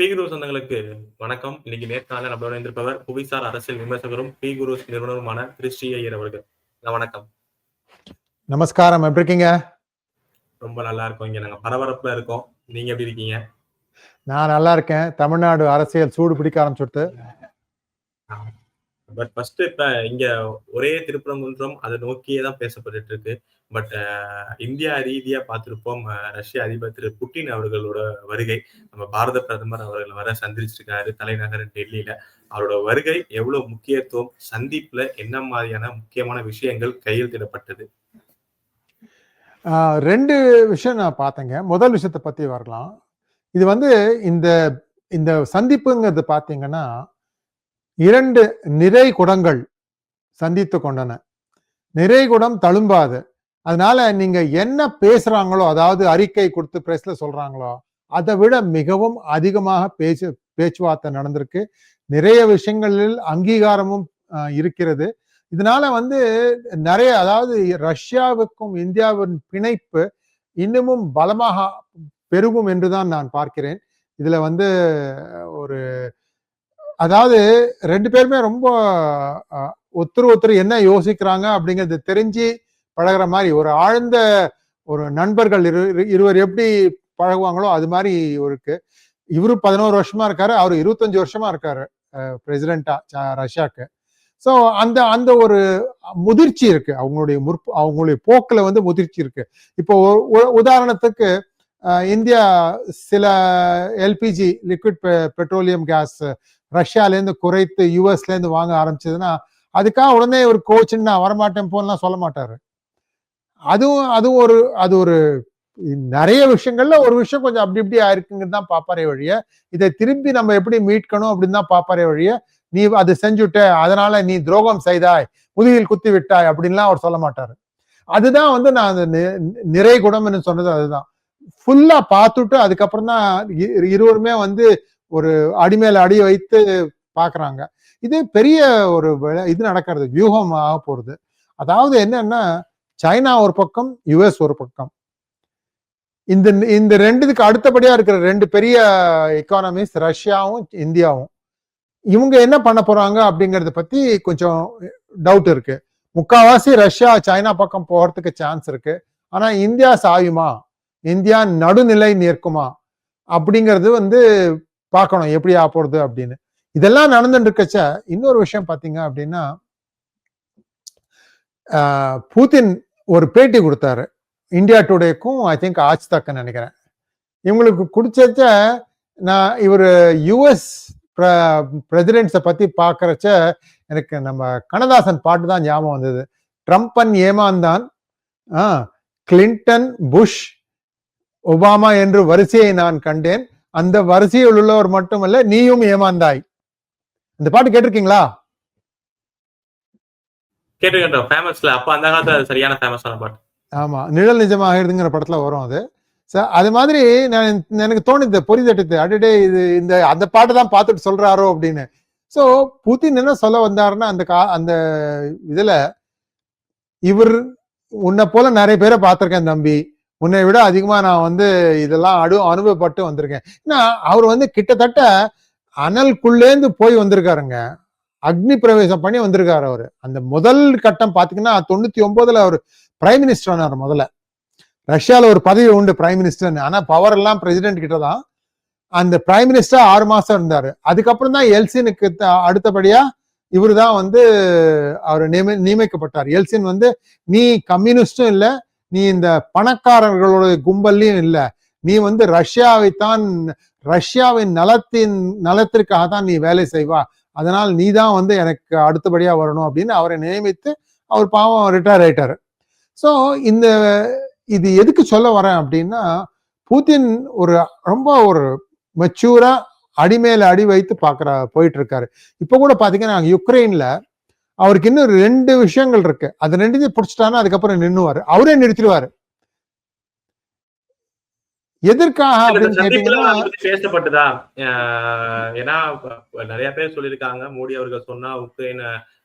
B குரு சொந்தங்களுக்கு வணக்கம். இன்னைக்கு நேர்காணல நம்மளோட இருந்திருப்பவர் புவிசார் அரசியல் விமர்சகரும் பி குரு நிறுவனருமான திரு ஸ்ரீ ஐயர் அவர்கள் வணக்கம். நமஸ்காரம். எப்படி இருக்கீங்க? ரொம்ப நல்லா இருக்கோம். இங்க நாங்க பரபரப்புல இருக்கோம். நீங்க எப்படி இருக்கீங்க? நான் நல்லா இருக்கேன். தமிழ்நாடு அரசியல் சூடு பிடிக்க ஆரம்பிச்சுடுத்து. பட் ஃபர்ஸ்ட் இப்ப இங்க ஒரே திருப்பரங்குன்றம் அதை நோக்கியே தான் பேசப்பட்டுட்டு இருக்கு பட் இந்தியா ரீதியா பார்த்திருப்போம் ரஷ்ய அதிபர் திரு புட்டின் அவர்களோட வருகை. நம்ம பாரத பிரதமர் அவர்கள் வர சந்திச்சிருக்காரு தலைநகர் டெல்லியில. அவரோட வருகை எவ்வளவு முக்கியத்துவம் சந்திப்புல என்ன மாதிரியான முக்கியமான விஷயங்கள் கையெழுத்திடப்பட்டது ஆஹ் ரெண்டு விஷயம் நான் பார்த்தேங்க. முதல் விஷயத்தை பத்தி வரலாம். இது வந்து இந்த இந்த சந்திப்புங்கிறது பார்த்தீங்கன்னா இரண்டு நிறை குடங்கள் சந்தித்து கொண்டன. நிறை குடம் தழும்பாது. அதனால நீங்க என்ன பேசுறாங்களோ அதாவது அறிக்கை கொடுத்து பிரஸ்ல சொல்றாங்களோ அதை விட மிகவும் அதிகமாக பேச்சு பேச்சுவார்த்தை நடந்திருக்கு. நிறைய விஷயங்களில் அங்கீகாரமும் இருக்கிறது. இதனால வந்து நிறைய அதாவது ரஷ்யாவுக்கும் இந்தியாவின் பிணைப்பு இன்னமும் பலமாக பெருகும் என்றுதான் நான் பார்க்கிறேன். இதுல வந்து ஒரு அதாவது ரெண்டு பேருமே ரொம்ப ஒருத்தர் ஒருத்தர் என்ன யோசிக்கிறாங்க அப்படிங்கிறது தெரிஞ்சு பழகுற மாதிரி ஒரு ஆழ்ந்த ஒரு நண்பர்கள் இரு இருவர் எப்படி பழகுவாங்களோ அது மாதிரி இருக்கு இவரு பதினோரு வருஷமா இருக்காரு அவர் இருபத்தஞ்சு வருஷமா இருக்காரு பிரசிடென்டா ரஷ்யாக்கு. ஸோ அந்த அந்த ஒரு முதிர்ச்சி இருக்கு. அவங்களுடைய முற்பு அவங்களுடைய போக்கில் வந்து முதிர்ச்சி இருக்கு. இப்போ உதாரணத்துக்கு இந்தியா சில எல்பிஜி லிக்விட் பெட்ரோலியம் கேஸ் ரஷ்யாலேருந்து குறைத்து யூஎஸ்லேருந்து வாங்க ஆரம்பிச்சதுன்னா அதுக்காக உடனே ஒரு கோச்சுன்னு நான் வரமாட்டேன் போலாம் சொல்ல மாட்டாரு. அதுவும் அதுவும் ஒரு அது ஒரு நிறைய விஷயங்கள்ல ஒரு விஷயம் கொஞ்சம் அப்படி இப்படி ஆயிருக்குங்கிறது தான் பாப்பாரே வழிய. இதை திரும்பி நம்ம எப்படி மீட்கணும் அப்படின்னு தான் பாப்பாரே வழிய. நீ அது செஞ்சுட்ட அதனால நீ துரோகம் செய்தாய் முதுகில் குத்தி விட்டாய் அப்படின்லாம் அவர் சொல்ல மாட்டாரு. அதுதான் வந்து நான் அந்த நிறை குடம்னு சொன்னது அதுதான். ஃபுல்லா பார்த்துட்டு அதுக்கப்புறம் தான் இருவருமே வந்து ஒரு அடிமேல அடி வைத்து பாக்குறாங்க. இது பெரிய ஒரு இது நடக்கிறது. வியூகம் ஆக போறது. அதாவது என்னன்னா சைனா ஒரு பக்கம் யுஎஸ் ஒரு பக்கம். இந்த இந்த ரெண்டுத்துக்கு அடுத்தபடியா இருக்கிற ரெண்டு பெரிய எக்கானமிஸ் ரஷ்யாவும் இந்தியாவும். இவங்க என்ன பண்ண போறாங்க அப்படிங்கறத பத்தி கொஞ்சம் டவுட் இருக்கு. முக்காவாசி ரஷ்யா சைனா பக்கம் போறதுக்கு சான்ஸ் இருக்கு. ஆனா இந்தியா சாயுமா? இந்தியா நடுநிலை நிற்குமா? அப்படிங்கிறது வந்து பார்க்கணும் எப்படி ஆ போறது அப்படின்னு. இதெல்லாம் நடந்துட்டு இருக்கச்ச இன்னொரு விஷயம் பார்த்தீங்க அப்படின்னா பூத்தின் புதின் ஒரு பேட்டி கொடுத்தாரு. இந்தியா டுடேக்கும் ஐ திங்க் ஆஜ் தக்கன் நினைக்கிறேன். இவங்களுக்கு குடிச்சச்ச நான் இவர் யுஎஸ் பிரசிடென்ட்ஸை பத்தி பார்க்கறச்ச எனக்கு நம்ம கண்ணதாசன் பாட்டு தான் ஞாபகம் வந்தது. ட்ரம்பன் ஏமாந்தான் ஆ, கிளின்டன் புஷ் ஒபாமா என்று வரிசையை நான் கண்டேன். அந்த வரிசையில் உள்ளவர் மட்டுமல்ல நீயும் ஏமாந்தாய். இந்த பாட்டு கேட்டிருக்கீங்களா? ஆமா நிழல் நிஜமாகிடுதுங்கிற படத்துல வரும் அது. அது மாதிரி நான் எனக்கு தோணுது பொறி தட்டுது அடடே இது இந்த அந்த பாட்டு தான் பார்த்துட்டு சொல்றாரோ அப்படின்னு. சோ புதின் என்ன சொல்ல வந்தாருன்னா அந்த கா அந்த இதுல இவர் உன்னை போல நிறைய பேரை பார்த்திருக்கேன் தம்பி. உன்னை விட அதிகமாக நான் வந்து இதெல்லாம் அடு அனுபவப்பட்டு வந்திருக்கேன். ஏன்னா அவர் வந்து கிட்டத்தட்ட அனல்குள்ளேந்து போய் வந்திருக்காருங்க. அக்னி பிரவேசம் பண்ணி வந்திருக்காரு அவர். அந்த முதல் கட்டம் பார்த்தீங்கன்னா தொண்ணூத்தி ஒன்பதுல அவர் பிரைம் மினிஸ்டர் ஆனார் முதல்ல. ரஷ்யாவில் ஒரு பதவி உண்டு பிரைம் மினிஸ்டர்னு. ஆனால் பவர் எல்லாம் பிரசிடென்ட் கிட்ட தான். அந்த பிரைம் மினிஸ்டர் ஆறு மாசம் இருந்தார். அதுக்கப்புறம் தான் எல்சினுக்கு த- அடுத்தபடியா இவர் தான் வந்து அவர் நியமி நியமிக்கப்பட்டார். எல்சின் வந்து நீ கம்யூனிஸ்டும் இல்லை நீ இந்த பணக்காரர்களுடைய கும்பல்லையும் இல்லை. நீ வந்து ரஷ்யாவை தான் ரஷ்யாவின் நலத்தின் நலத்திற்காக தான் நீ வேலை செய்வா. அதனால் நீ தான் வந்து எனக்கு அடுத்தபடியா வரணும் அப்படின்னு அவரை நியமித்து அவர் பாவம் ரிட்டையர் ஆயிட்டாரு. ஸோ இந்த இது எதுக்கு சொல்ல வரேன் அப்படின்னா புதின் ஒரு ரொம்ப ஒரு மெச்சூரா அடிமேல அடி வைத்து பாக்குற போயிட்டு இருக்காரு. இப்போ கூட பாத்தீங்கன்னா யுக்ரைன்ல அவருக்கு இன்னும் ரெண்டு விஷயங்கள் இருக்கு. அது ரெண்டுத்தையும் பிடிச்சிட்டாருன்னா அதுக்கப்புறம் நின்னுவாரு. அவரே நிறுத்திடுவாரு. எதற்காக பேசப்பட்டுதா? ஏன்னா நிறைய பேர் சொல்லியிருக்காங்க. மோடி அவர்கள் சொன்னா உக்ரைன்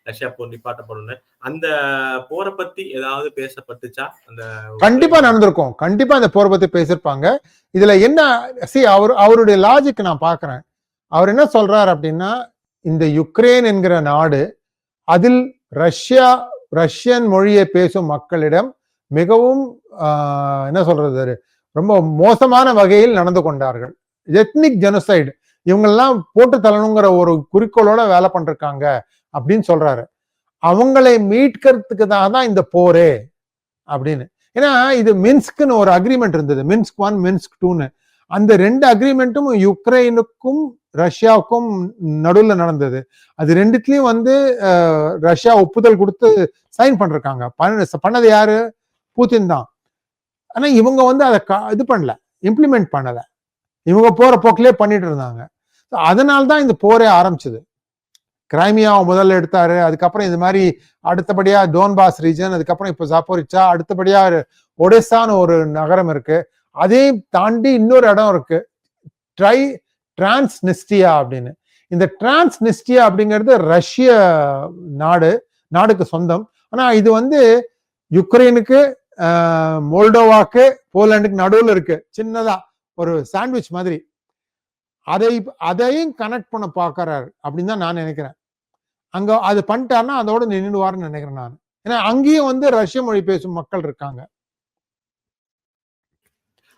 ரஷ்யா போர் நிப்பாட்டப்படும்னு. அந்த போரை பத்தி ஏதாவது பேசப்பட்டுச்சா? அந்த கண்டிப்பா நடந்திருக்கும். கண்டிப்பா அந்த போரை பத்தி பேசியிருப்பாங்க. இதுல என்ன சி அவர் அவருடைய லாஜிக் நான் பாக்குறேன் அவர் என்ன சொல்றாரு அப்படின்னா இந்த யுக்ரைன் என்கிற நாடு அதில் ரஷ்யா ரஷ்யன் மொழியை பேசும் மக்களிடம் மிகவும் என்ன சொல்றது ரொம்ப மோசமான வகையில் நடந்து கொண்டார்கள். எத்னிக் ஜெனசைடு இவங்கெல்லாம் போட்டு தள்ளணுங்கிற ஒரு குறிக்கோளோட வேலை பண்ணிருக்காங்க அப்படின்னு சொல்றாரு. அவங்களை மீட்கிறதுக்கு தான் தான் இந்த போரே அப்படின்னு. ஏன்னா இது மின்ஸ்க்குன்னு ஒரு அக்ரிமெண்ட் இருந்தது. மின்ஸ்க் ஒன் மின்ஸ்க் டூன்னு. அந்த ரெண்டு அக்ரிமெண்ட்டும் யுக்ரைனுக்கும் ரஷ்யாவுக்கும் நடுவில் நடந்தது. அது ரெண்டுத்துலயும் வந்து ரஷ்யா ஒப்புதல் கொடுத்து சைன் பண்ணிருக்காங்க. பண்ண- பண்ணது யாரு? பூத்தின் தான். ஆனா இவங்க வந்து அதை க- இது பண்ணல. இம்ப்ளிமெண்ட் பண்ணல. இவங்க போற போக்கிலே பண்ணிட்டு இருந்தாங்க. அதனால தான் இந்த போரே ஆரம்பிச்சது. கிரைமியாவை முதல்ல எடுத்தாரு. அதுக்கப்புறம் இது மாதிரி அடுத்தபடியா டோன்பாஸ் ரீஜன் அதுக்கப்புறம் இப்போ சாப்போரிச்சா அடுத்தபடியா ஒடிசான்னு ஒரு நகரம் இருக்கு. அதையும் தாண்டி இன்னொரு இடம் இருக்கு. ட்ரை டிரான்ஸ்னிஸ்டியா அப்படின்னு. இந்த டிரான்ஸ்னிஸ்டியா அப்படிங்கிறது ரஷ்ய நாடு நாடுக்கு சொந்தம். ஆனா இது வந்து யுக்ரைனுக்கு மோல்டோவாக்கு போலாண்டுக்கு நடுவில் இருக்கு. சின்னதா ஒரு சாண்ட்விச் மாதிரி. அதை அதையும் கனெக்ட் பண்ண பார்க்கறாரு அப்படின்னு தான் நான் நினைக்கிறேன். அங்க அது பண்ணிட்டாருன்னா அதோட நின்றுடுவாருன்னு நினைக்கிறேன் நான். ஏன்னா அங்கேயும் வந்து ரஷ்ய மொழி பேசும் மக்கள் இருக்காங்க.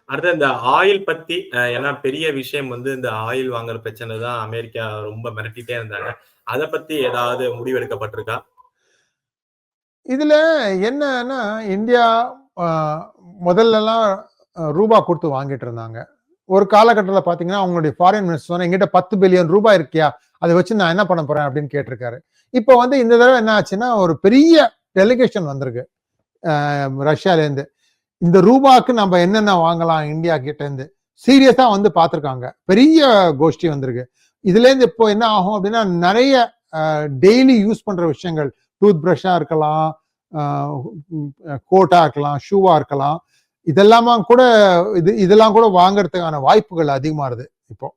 அடுத்து இந்த ஆயில் பத்தி ஏன்னா பெரிய விஷயம் வந்து இந்த ஆயில் வாங்குற பிரச்சனை தான் அமெரிக்கா ரொம்ப மிரட்டிட்டே இருந்தாங்க. அதை பத்தி ஏதாவது முடிவெடுக்கப்பட்டிருக்கா? இதுல என்னன்னா இந்தியா முதல்லலாம் ரூபா கொடுத்து வாங்கிட்டு இருந்தாங்க. ஒரு காலகட்டத்தில் பார்த்தீங்கன்னா அவங்களுடைய ஃபாரின் மினிஸ்டர் சொன்னா எங்கிட்ட பத்து பில்லியன் ரூபாய் இருக்கியா? அதை வச்சு நான் என்ன பண்ண போறேன்? அப்படின்னு கேட்டிருக்காரு. இப்போ வந்து இந்த தடவை என்ன ஆச்சுன்னா ஒரு பெரிய டெலிகேஷன் வந்திருக்கு. ரஷ்யாலேருந்து இந்த ரூபாக்கு நம்ம என்னென்ன வாங்கலாம் இந்தியா கிட்ட இருந்து சீரியஸா வந்து பார்த்துருக்காங்க. பெரிய கோஷ்டி வந்திருக்கு. இதுல இருந்து இப்போ என்ன ஆகும் அப்படின்னா நிறைய டெய்லி யூஸ் பண்ற விஷயங்கள் டூத் ப்ரஷ்ஷா இருக்கலாம் கோட்டா இருக்கலாம் ஷூவா இருக்கலாம். இதெல்லாமா கூட இது இதெல்லாம் கூட வாங்குறதுக்கான வாய்ப்புகள் அதிகமாகுது இப்போ.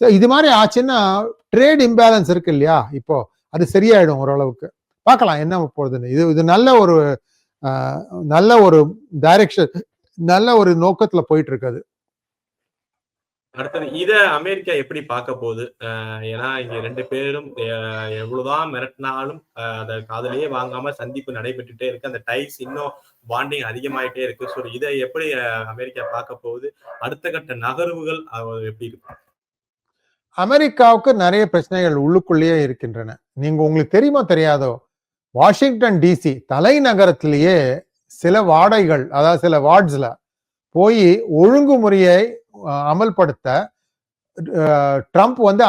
ஸோ இது மாதிரி ஆச்சுன்னா ட்ரேட் இம்பேலன்ஸ் இருக்கு இல்லையா? இப்போ அது சரியாயிடும் ஓரளவுக்கு. பார்க்கலாம் என்ன போகுதுன்னு. இது இது நல்ல ஒரு நல்ல ஒரு டைரக்ஷன் நல்ல ஒரு நோக்கத்துல போயிட்டு இருக்குது அடுத்தது இத அமெரிக்கா எப்படி பார்க்க போகுது? ஏன்னா இங்க ரெண்டு பேரும் எவ்வளவுதான் மிரட்டினாலும் அத காதலியே வாங்காம சந்திப்பு நடைபெற்றுட்டே இருக்கு. அந்த டைஸ் இன்னும் பாண்டிங் அதிகமாயிட்டே இருக்கு. ஸோ இதை எப்படி அமெரிக்கா பார்க்க போகுது? அடுத்த கட்ட நகர்வுகள் எப்படி இருக்கு? அமெரிக்காவுக்கு நிறைய பிரச்சனைகள் உள்ளுக்குள்ளேயே இருக்கின்றன. நீங்க உங்களுக்கு தெரியுமா தெரியாதோ? வாஷிங்டன் டிசி தலைநகரத்திலேயே சில வாடைகள் அதாவது சில வார்ட்ஸில் போய் ஒழுங்குமுறையை அமல்படுத்த ட்ரம்ப் வந்து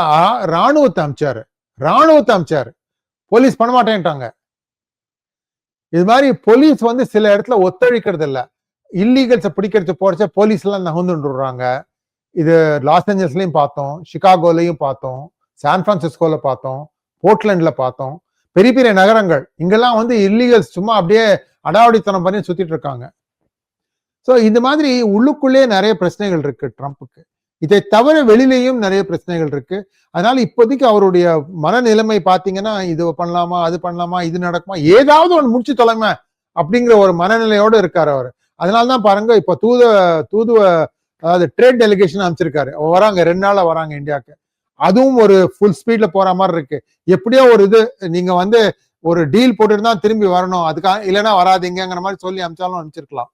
ராணுவத்தை அமிச்சாரு. ராணுவத்தை அமிச்சாரு. போலீஸ் பண்ண மாட்டேன்ட்டாங்க இது மாதிரி போலீஸ் வந்து சில இடத்துல ஒத்துழைக்கிறது இல்லை இல்லீகல்ஸை பிடிக்கிறது போறச்ச போலீஸ் எல்லாம் நகர்ந்துடுறாங்க இது லாஸ் ஏஞ்சல்ஸ்லையும் பார்த்தோம் சிகாகோலையும் பார்த்தோம் சான் பிரான்சிஸ்கோல பார்த்தோம் போர்ட்லேண்டில் பார்த்தோம். பெரிய பெரிய நகரங்கள் இங்கெல்லாம் வந்து இல்லீகல்ஸ் சும்மா அப்படியே அடாவடித்தனம் பண்ணி சுத்திட்டு இருக்காங்க. ஸோ இந்த மாதிரி உள்ளுக்குள்ளே நிறைய பிரச்சனைகள் இருக்கு ட்ரம்ப்புக்கு. இதை தவிர வெளியிலையும் நிறைய பிரச்சனைகள் இருக்கு. அதனால இப்போதைக்கு அவருடைய மனநிலைமை பார்த்தீங்கன்னா இது பண்ணலாமா அது பண்ணலாமா இது நடக்குமா ஏதாவது ஒன்று முடிச்சு தொலைமை அப்படிங்கிற ஒரு மனநிலையோடு இருக்காரு அவர். அதனால தான் பாருங்க இப்போ தூத தூதுவ அதாவது ட்ரேட் டெலிகேஷன் அமைச்சிருக்காரு வராங்க ரெண்டு நாளில் வராங்க இந்தியாவுக்கு. அதுவும் ஒரு ஃபுல் ஸ்பீட்ல போற மாதிரி இருக்கு. எப்படியோ ஒரு இது நீங்க வந்து ஒரு டீல் போட்டுட்டு தான் திரும்பி வரணும். அதுக்காக இல்லைன்னா வராதிங்கிற மாதிரி சொல்லி அமிச்சாலும் அனுப்பிச்சிருக்கலாம்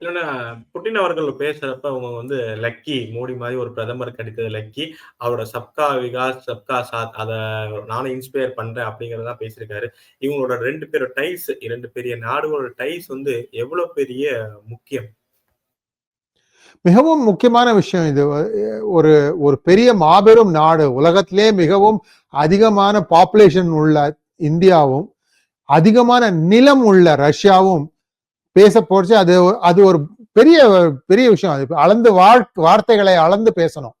இல்லைன்னா புட்டின் அவர்கள் பேசுறப்ப அவங்க வந்து லக்கி மோடி மாதிரி ஒரு பிரதமர் கிடைத்தது லக்கி. அவரோட சப்கா விகாஸ் சப்கா சாத் அதை நானும் இன்ஸ்பயர் பண்றேன் அப்படிங்கறதெல்லாம் பேசியிருக்காரு. இவங்களோட ரெண்டு பேரோட டைஸ் இரண்டு பெரிய நாடுகளோட டைஸ் வந்து எவ்வளவு பெரிய முக்கியம்? மிகவும் முக்கியமான விஷயம் இது. ஒரு ஒரு பெரிய மாபெரும் நாடு. உலகத்திலே மிகவும் அதிகமான பாப்புலேஷன் உள்ள இந்தியாவும் அதிகமான நிலம் உள்ள ரஷ்யாவும் பேச போச்சு அது அது ஒரு பெரிய பெரிய விஷயம். அது அளந்து வார்த்தைகளை அளந்து பேசணும்.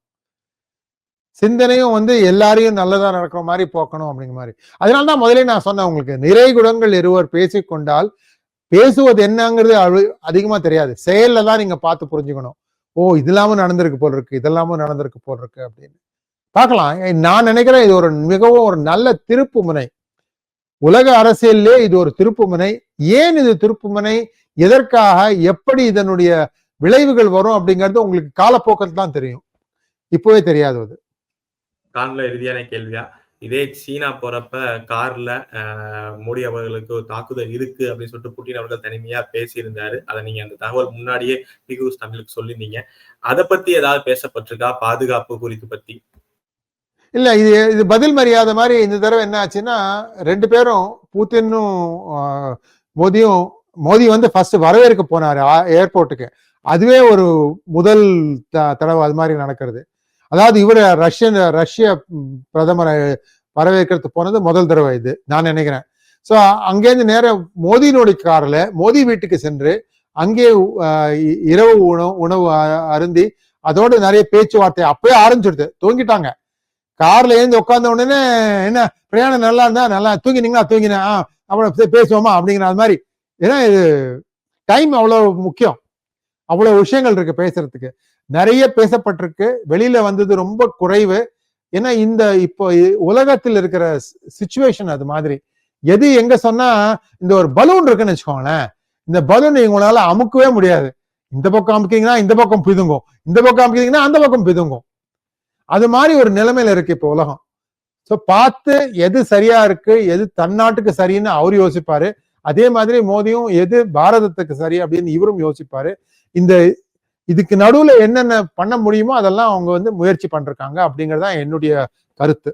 சிந்தனையும் வந்து எல்லாரையும் நல்லதா நடக்கிற மாதிரி போக்கணும் அப்படிங்கிற மாதிரி. அதனால தான் முதலே நான் சொன்னேன் உங்களுக்கு. நிறை குணங்கள் இருவர் பேசிக்கொண்டால் பேசுவது என்னங்கிறது அதிகமா தெரியாது. செயல்ல தான் நீங்க பார்த்து புரிஞ்சுக்கணும். ஓ இதெல்லாமும் நடந்திருக்கு போல் இருக்கு இதெல்லாமும் நடந்திருக்கு போல் இருக்கு அப்படின்னு. பார்க்கலாம். நான் நினைக்கிறேன் இது ஒரு மிகவும் ஒரு நல்ல திருப்பு முனை உலக அரசியலிலே இது ஒரு திருப்பு முனை ஏன் இது திருப்பு முனை எதற்காக? எப்படி இதனுடைய விளைவுகள் வரும் அப்படிங்கிறது உங்களுக்கு காலப்போக்கில் தான் தெரியும். இப்போவே தெரியாது அது. கார்ல இறுதியான கேள்வியா? இதே சீனா போறப்ப கார்ல மோடி அவர்களுக்கு ஒரு தாக்குதல் இருக்கு அப்படின்னு சொல்லிட்டு புட்டின் அவர்கள் தனிமையா பேசியிருந்தாரு. அதை நீங்க அந்த தகவல் முன்னாடியே பிகூஸ் தமிழுக்கு சொல்லியிருந்தீங்க. அதை பத்தி ஏதாவது பேசப்பட்டிருக்கா? பாதுகாப்பு குறித்து பத்தி. இல்ல இது இது பதில் மரியாதை மாதிரி இந்த தடவை என்ன ஆச்சுன்னா ரெண்டு பேரும் பூத்தினும் மோதியும் மோதி வந்து ஃபர்ஸ்ட் வரவேற்க போனாரு ஏர்போர்ட்டுக்கு அதுவே ஒரு முதல் த- தடவை அது மாதிரி நடக்கிறது. அதாவது இவர் ரஷ்யன் ரஷ்ய பிரதமரை வரவேற்கிறதுக்கு போனது முதல் தடவை இது நான் நினைக்கிறேன். ஸோ அங்கேருந்து நேரம் மோதியினுடைய காரில் மோதி வீட்டுக்கு சென்று அங்கே இரவு உணவு உணவு அருந்தி அதோட நிறைய பேச்சுவார்த்தை அப்பயே ஆரம்பிச்சிடுது. தூங்கிட்டாங்க. கார்ல ஏந்து உட்காந்த உடனே என்ன பிரயாணம் நல்லா இருந்தா நல்லா தூங்கினீங்களா? தூங்கினேன் ஆ, அப்புறம் பேசுவோமா? அப்படிங்கிற அது மாதிரி. ஏன்னா இது டைம் அவ்வளோ முக்கியம். அவ்வளோ விஷயங்கள் இருக்கு பேசுறதுக்கு. நிறைய பேசப்பட்டிருக்கு. வெளியில வந்தது ரொம்ப குறைவு. ஏன்னா இந்த இப்போ உலகத்தில் இருக்கிற சுச்சுவேஷன் அது மாதிரி. எது எங்க சொன்னா இந்த ஒரு பலூன் இருக்குன்னு வச்சுக்கோங்களேன். இந்த பலூன் உங்களால அமுக்கவே முடியாது. இந்த பக்கம் அமுக்கிங்கன்னா இந்த பக்கம் பிதுங்கும். இந்த பக்கம் அமுக்கிங்கன்னா அந்த பக்கம் பிதுங்கும். அது மாதிரி ஒரு நிலைமையில இருக்கு இப்போ உலகம். சோ பார்த்து எது சரியா இருக்கு எது தன்னாட்டுக்கு சரின்னு அவர் யோசிப்பாரு. அதே மாதிரி மோதியும் எது பாரதத்துக்கு சரி அப்படின்னு இவரும் யோசிப்பாரு. இந்த இதுக்கு நடுவில் என்னென்ன பண்ண முடியுமோ அதெல்லாம் அவங்க வந்து முயற்சி பண்ணிருக்காங்க அப்படிங்கிறது தான் என்னுடைய கருத்து.